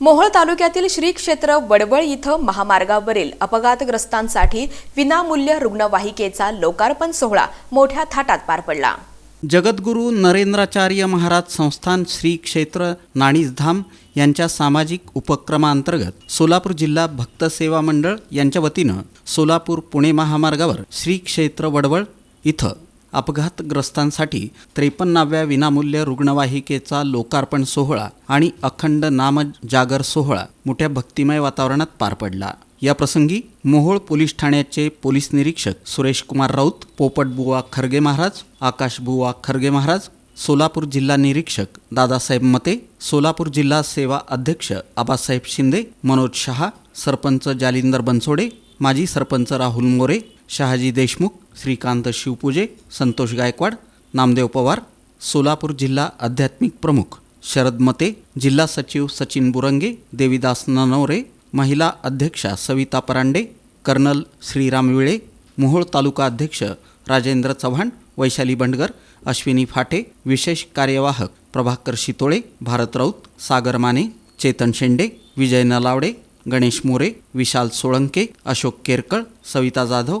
मोहोळ तालुक्यातील श्री क्षेत्र वडवळ इथं महामार्गावरील अपघातग्रस्तांसाठी विनामूल्य रुग्णवाहिकेचा लोकार्पण सोहळा मोठ्या थाटात पार पडला. जगद्गुरू नरेंद्राचार्य महाराज संस्थान श्री क्षेत्र नाणीजधाम यांच्या सामाजिक उपक्रमाअंतर्गत सोलापूर जिल्हा भक्त सेवा मंडळ यांच्या वतीनं सोलापूर पुणे महामार्गावर श्री क्षेत्र वडवळ इथं अपघातग्रस्तांसाठी त्रेपन्नाव्या विनामूल्य रुग्णवाहिकेचा लोकार्पण सोहळा आणि अखंड नाम जागर सोहळा मोठ्या भक्तिमय वातावरणात पार पडला. या प्रसंगी मोहोळ पोलीस ठाण्याचे पोलीस निरीक्षक सुरेश कुमार राऊत पोपटबुवा खरगे महाराज आकाशबुवा खरगे महाराज सोलापूर जिल्हा निरीक्षक दादासाहेब मते सोलापूर जिल्हा सेवा अध्यक्ष आबासाहेब शिंदे मनोज शहा सरपंच जालिंदर बनसोडे माजी सरपंच राहुल मोरे शहाजी देशमुख श्रीकांत शिवपूजे संतोष गायकवाड नामदेव पवार सोलापूर जिल्हा आध्यात्मिक प्रमुख शरद मते जिल्हा सचिव सचिन बुरंगे देविदास ननवरे महिला अध्यक्षा सविता परांडे कर्नल श्रीराम विळे मोहोळ तालुका अध्यक्ष राजेंद्र चव्हाण वैशाली बंडगर अश्विनी फाटे विशेष कार्यवाहक प्रभाकर शितोळे भारत राऊत सागर माने चेतन शेंडे विजय नलावडे गणेश मोरे विशाल सोळंके अशोक केरकळ सविता जाधव